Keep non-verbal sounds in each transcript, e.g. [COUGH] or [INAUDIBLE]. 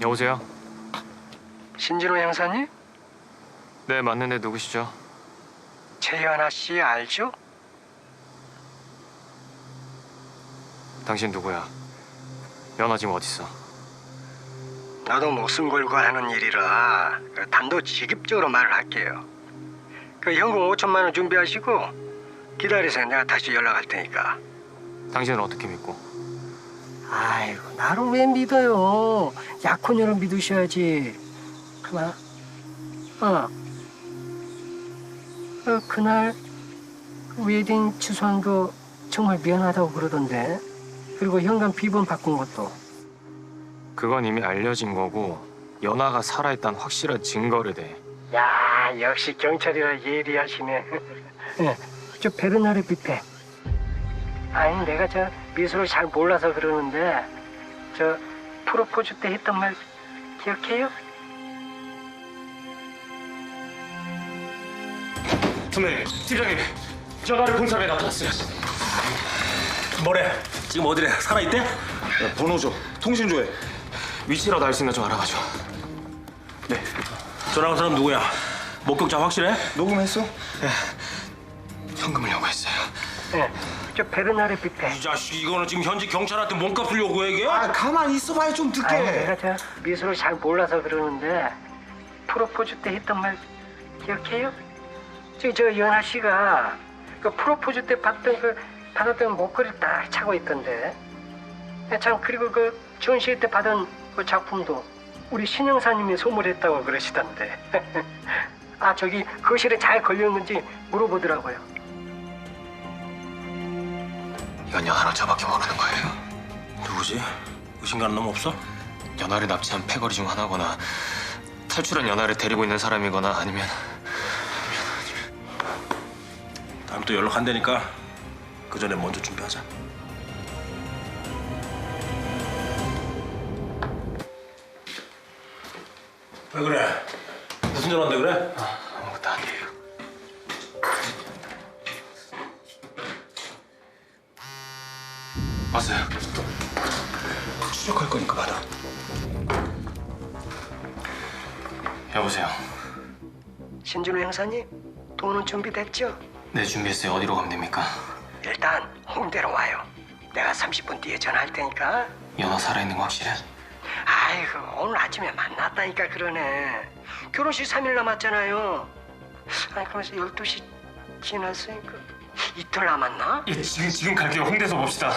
여보세요? 신진호 형사님? 네 맞는데 누구시죠? 최연아 씨 알죠? 당신 누구야? 연아 지금 어딨어? 나도 목숨 걸고 하는 일이라 그 단도직입적으로 말을 할게요. 그 현금 5천만 원 준비하시고 기다리세요. 내가 다시 연락할 테니까. 당신은 어떻게 믿고? 아이고 나를 왜 믿어요? 약혼녀를 믿으셔야지. 그만. 어. 어 그날 그 웨딩 취소한 거 정말 미안하다고 그러던데. 그리고 현관 비번 바꾼 것도. 그건 이미 알려진 거고 연아가 살아있다는 확실한 증거를 대. 야 역시 경찰이라 예리하시네. [LAUGHS] 예, 저 베르나르 뷔페. 아니 내가 저 미술을 잘 몰라서 그러는데 저 프로포즈 때 했던 말 기억해요? 선배님, 팀장님, 본 사람이 나타났어요. 뭐래? 지금 어디래? 살아있대? 야, 번호 줘. 통신 조회. 위치라도 알 수 있나 좀 알아봐줘. 네. 전화한 사람 누구야? 목격자 확실해? 녹음했어? 현금을 요구했어요. 예, 저 베르나르 뷔페. 이 자식 이거는 지금 현지 경찰한테 몸값을 요구해 이게? 아, 가만히 있어봐야 좀 듣게. 아니 내가 저 미술을 잘 몰라서 그러는데 프로포즈 때 했던 말 기억해요? 저기 저 연하 씨가 그 프로포즈 때 받던 그 받았던 목걸이 딱 차고 있던데. 예, 참 그리고 그 전시회 때 받은 그 작품도 우리 신영사님이 선물했다고 그러시던데. [LAUGHS] 아 저기 거실에 잘 걸렸는지 물어보더라고요. 이건 연아랑 저밖에 모르는 거예요. 누구지? 의심 가는 놈 없어? 연아를 납치한 패거리 중 하나거나 탈출한 연아를 데리고 있는 사람이거나 아니면 다음 또 연락한다니까 그 전에 먼저 준비하자. 왜 그래? 무슨 전화인데 그래? 아무것도 아니에요. 왔어요. 추적할 거니까 받아. 여보세요. 신준호 형사님 돈은 준비됐죠? 네 준비했어요. 어디로 가면 됩니까? 일단 홍대로 와요. 내가 30분 뒤에 전화할 테니까. 연아 살아있는 거 확실해? 아이고 오늘 아침에 만났다니까 그러네. 결혼식 3일 남았잖아요. 아니 그러면서 12시 지났으니까 이틀 남았나? 예, 지금 지금 갈게요. 홍대에서 봅시다.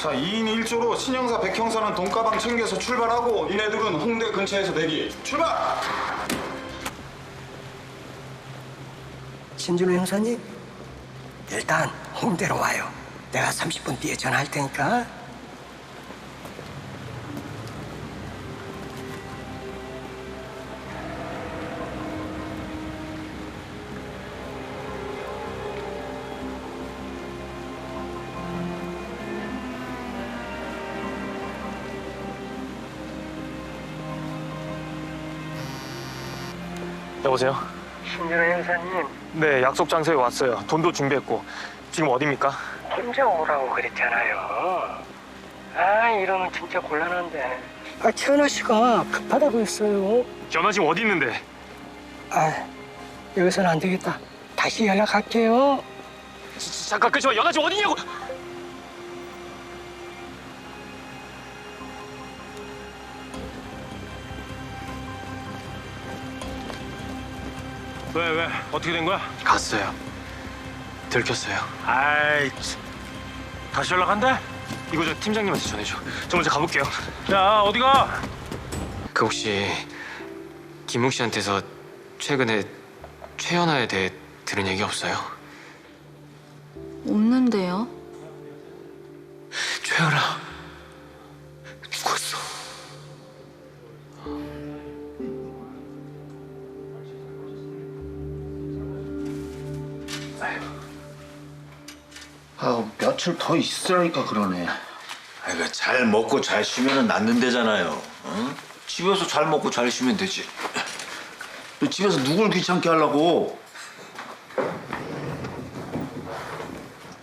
자, 2인 1조로 신형사, 백형사는 돈가방 챙겨서 출발하고 이네들은 홍대 근처에서 대기. 출발! 신준호 형사님 일단 홍대로 와요. 내가 30분 뒤에 전화할 테니까. 여보세요. 신준호 형사님 네 약속 장소에 왔어요. 돈도 준비했고 지금 어디입니까? 혼자 오라고 그랬잖아요. 아 이러면 진짜 곤란한데. 아 최은아 씨가 급하다고 했어요. 연아 지금 어디 있는데? 아 여기서는 안 되겠다. 다시 연락할게요. 잠깐 끄지 마. 연아 지금 어디냐고? 왜 왜? 어떻게 된 거야? 갔어요. 들켰어요. 아이 참. 다시 연락한대? 이거 저 팀장님한테 전해줘. 저 먼저 가볼게요. 야 어디 가? 그 혹시 김웅 씨한테서 최근에 최연아에 대해 들은 얘기 없어요? 없는데요. 최연아 며칠 더 있으라니까 그러네. 아이고, 그잘 먹고 잘 쉬면 낫는데잖아요. 응? 집에서 잘 먹고 잘 쉬면 되지. 너 집에서 누굴 귀찮게 하려고?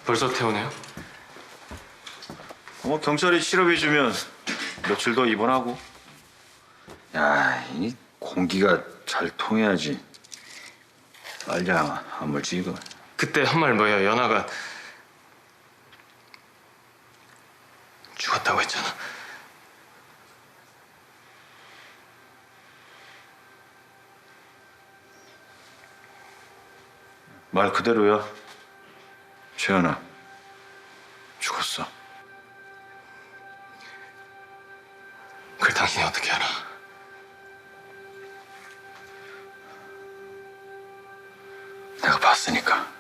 벌써 태우네요? 뭐 경찰이 실업해주면 며칠 더 입원하고 야, 이 공기가 잘 통해야지. 빨리야, 안 물지 이거. 그때 한 말 뭐야 연아가 죽었다고 했잖아 말 그대로야. 최연아, 죽었어. 그걸 당신이 어떻게 알아 내가 봤으니까.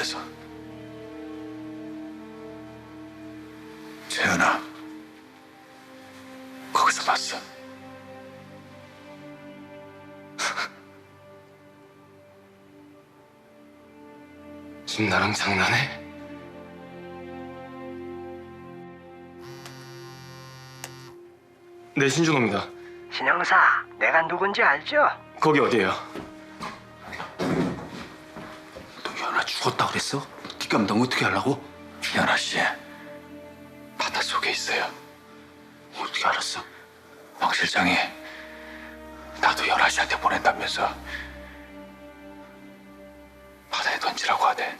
데서. 최연아, 거기서 봤어. [LAUGHS] 지금 나랑 장난해? 네 신준호입니다 신영사, 내가 누군지 알죠? 거기 어디예요? 그랬어? 네가 너 어떻게 하려고? 연아 씨, 바다 속에 있어요. 어떻게 알았어? 황 실장이 나도 연아 씨한테 보낸다면서 바다에 던지라고 하대.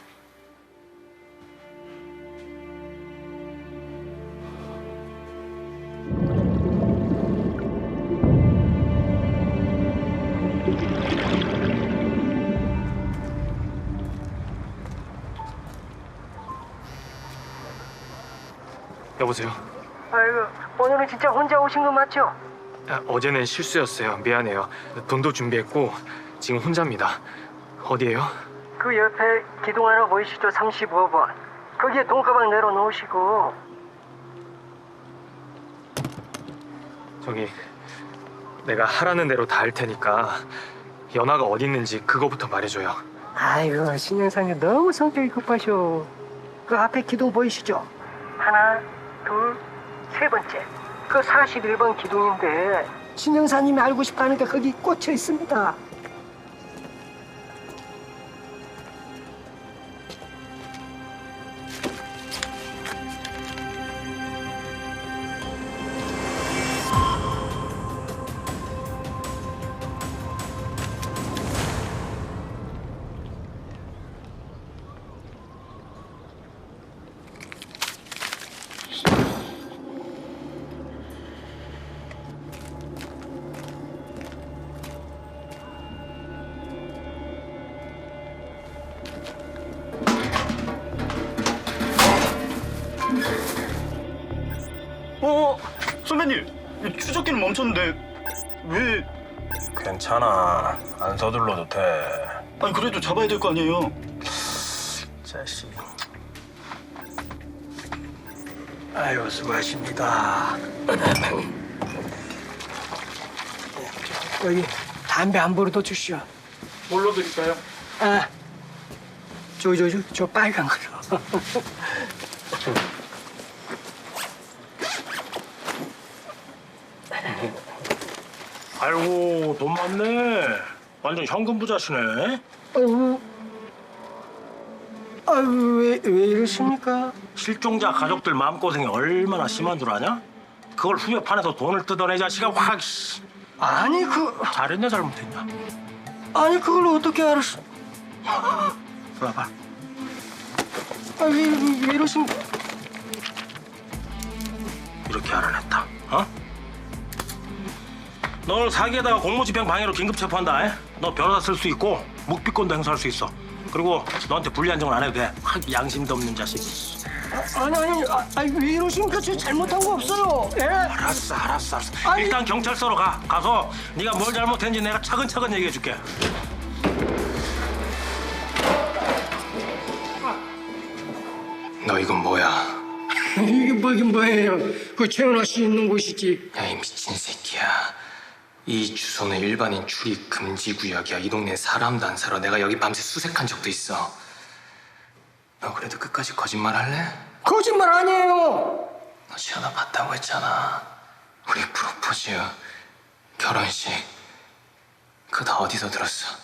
여보세요 아이고, 오늘은 진짜 혼자 오신 거 맞죠? 아, 어제는 실수였어요 미안해요 돈도 준비했고 지금 혼자입니다 어디예요? 그 옆에 기둥 하나 보이시죠? 35번. 거기에 돈가방 내려놓으시고 저기 내가 하라는 대로 다 할 테니까 연아가 어디 있는지 그거부터 말해줘요 아이고 신영사님 너무 성격이 급하셔 그 앞에 기둥 보이시죠? 하나 둘 세 번째. 그 41번 기둥인데 신영사님이 알고 싶다니까 거기 꽂혀 있습니다 어, 선배님, 이 추적기는 멈췄는데 왜? 괜찮아. 안 서둘러도 돼. 아니 그래도 잡아야 될 거 아니에요? 자식. 아유 수고하십니다 [COUGHS] 여기 담배 한 보루 더 주시오 뭘로 드릴까요? 아, 저, 저, 저, 저 빨간 걸로. [LAUGHS] 아이고 돈 많네. 완전 현금 부자시네. 아유, 아유, 왜, 왜 이러십니까? 실종자 가족들 마음고생이 얼마나 심한 줄 아냐? 그걸 후벼 판에서 돈을 뜯어내 자식아 확 씨. 아니, 그, 잘했냐 잘못했냐? 아니, 그걸 어떻게 알았어? 봐봐. 아, 왜, 왜, 왜 이러십니까? 이렇게 알아냈다. 어? 널 사기에다가 공무집행 방해로 긴급 체포한다. 에? 너 변호사 쓸 수 있고 묵비권도 행사할 수 있어. 그리고 너한테 불리한 정은 안 해도 돼. 확 양심도 없는 자식. 아, 아니, 아니, 아, 아니, 왜 이러십니까? 저 잘못한 거 없어요. 예? 알았어, 알았어, 알았어. 아니. 일단 경찰서로 가. 가서 네가 뭘 잘못했는지 내가 차근차근 얘기해 줄게. 너 이건 뭐야 [LAUGHS] 이게 뭐긴 뭐예요? 그 최은아 씨 있는 곳이지. 야 이 미친 새끼야 이 주소는 일반인 출입 금지 구역이야 이 동네 사람도 안 살아 내가 여기 밤새 수색한 적도 있어 너 그래도 끝까지 거짓말 할래? 거짓말 아니에요. 너 시연아 봤다고 했잖아 우리 프로포즈 결혼식 그거 다 어디서 들었어?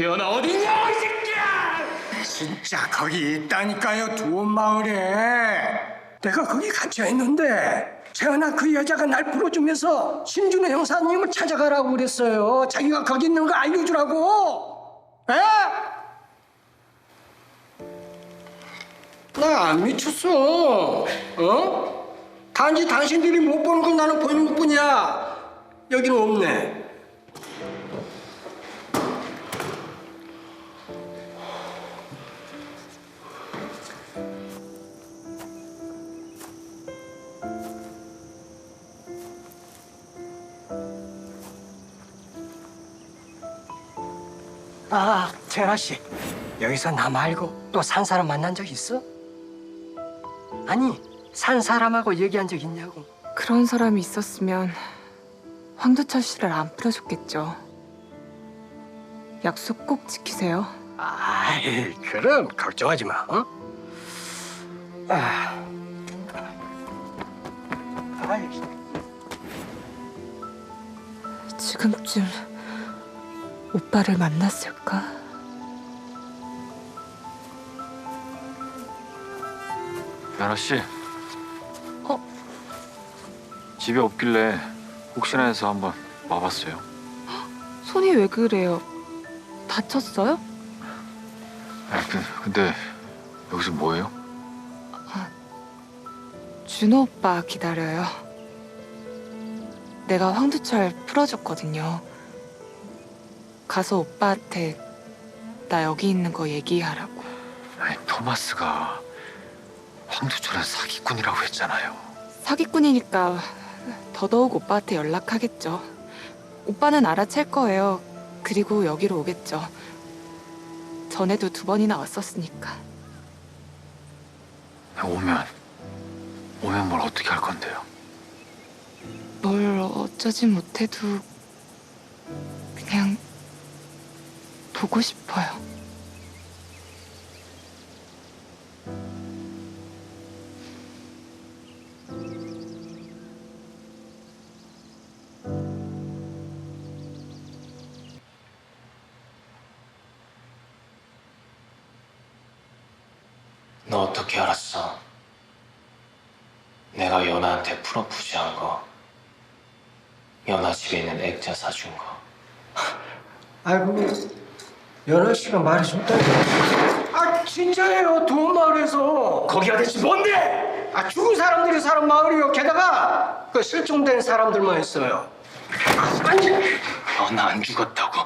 연아 어딨냐 이 새끼야! 진짜 거기 있다니까요 두원 마을에 내가 거기 갇혀 있는데 재현아 그 여자가 날 불러주면서 신준호 형사님을 찾아가라고 그랬어요. 자기가 거기 있는 거 알려주라고. 에? 나 안 미쳤어. 어? 단지 당신들이 못 보는 건 나는 보이는 것 뿐이야. 여기는 없네 재현아 씨. 여기서 나 말고 또 산 사람 만난 적 있어? 아니, 산 사람하고 얘기한 적 있냐고. 그런 사람이 있었으면 황두철 씨를 안 풀어줬겠죠. 약속 꼭 지키세요. 아이, 그럼 걱정하지 마. 어? 아. 아이, 지금쯤 오빠를 만났을까? 연아 씨. 어? 집에 없길래 혹시나 해서 한번 와봤어요. 손이 왜 그래요? 다쳤어요? 아니, 그, 근데 여기서 뭐해요? 준호 오빠 기다려요. 내가 황두철 풀어줬거든요. 가서 오빠한테 나 여기 있는 거 얘기하라고. 아니 토마스가 황두철은 사기꾼이라고 했잖아요. 사기꾼이니까 더더욱 오빠한테 연락하겠죠. 오빠는 알아챌 거예요. 그리고 여기로 오겠죠. 전에도 두 번이나 왔었으니까. 오면 오면 뭘 어떻게 할 건데요? 뭘 어쩌지 못해도 그냥 보고 싶어요. 내가 연아한테 프로포즈한 거, 연아 집에 있는 액자 사준 거. 아이고, 연아 씨가 말해줬다니. 아, 진짜예요. 돈 마을에서. 거기가 대체 뭔데? 아, 죽은 사람들이 사는 마을이요. 게다가 그 실종된 사람들만 있어요. 아니, 연아 안 죽었다고.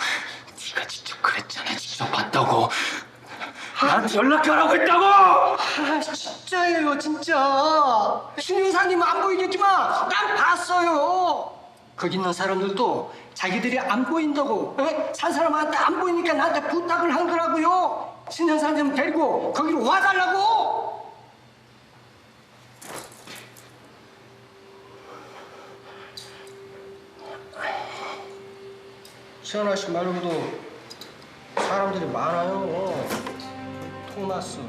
네가 직접 그랬잖아. 직접 봤다고. 나한테 연락하라고 했다고! 아, 진짜예요, 진짜. 신윤사님은 안 보이겠지만 난 봤어요. 거기 있는 사람들도 자기들이 안 보인다고 에? 산 사람한테 안 보이니까 나한테 부탁을 한 거라고요. 신윤사님 데리고 거기로 와달라고. 시원아 씨 말고도 사람들이 많아요. 토마스,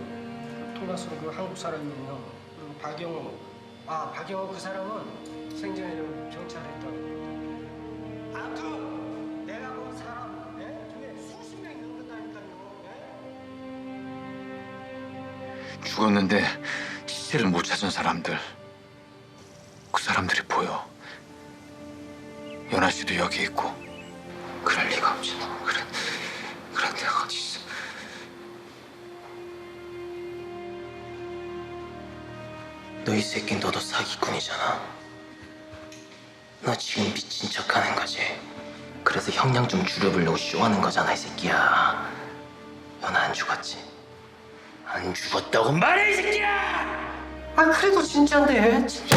토마스는 그 한국 사람이에요. 그리고 박영호, 아 박영호 그 사람은 생전에 경찰에 있다고. 아무튼 내가 본 사람 예? 중에 수십 명이 넘는다니까요. 예? 죽었는데 시체를 못 찾은 사람들. 그 사람들이 보여. 연아 씨도 여기 있고. 그럴 리가 없잖아. 그래, 그런 데가 어디 있어? 너 이 새끼 너도 사기꾼이잖아. 너 지금 미친 척하는 거지. 그래서 형량 좀 줄여보려고 쇼하는 거잖아, 이 새끼야. 연아 안 죽었지? 안 죽었다고 말해, 이 새끼야! 아 그래도 진짜인데. 진짜.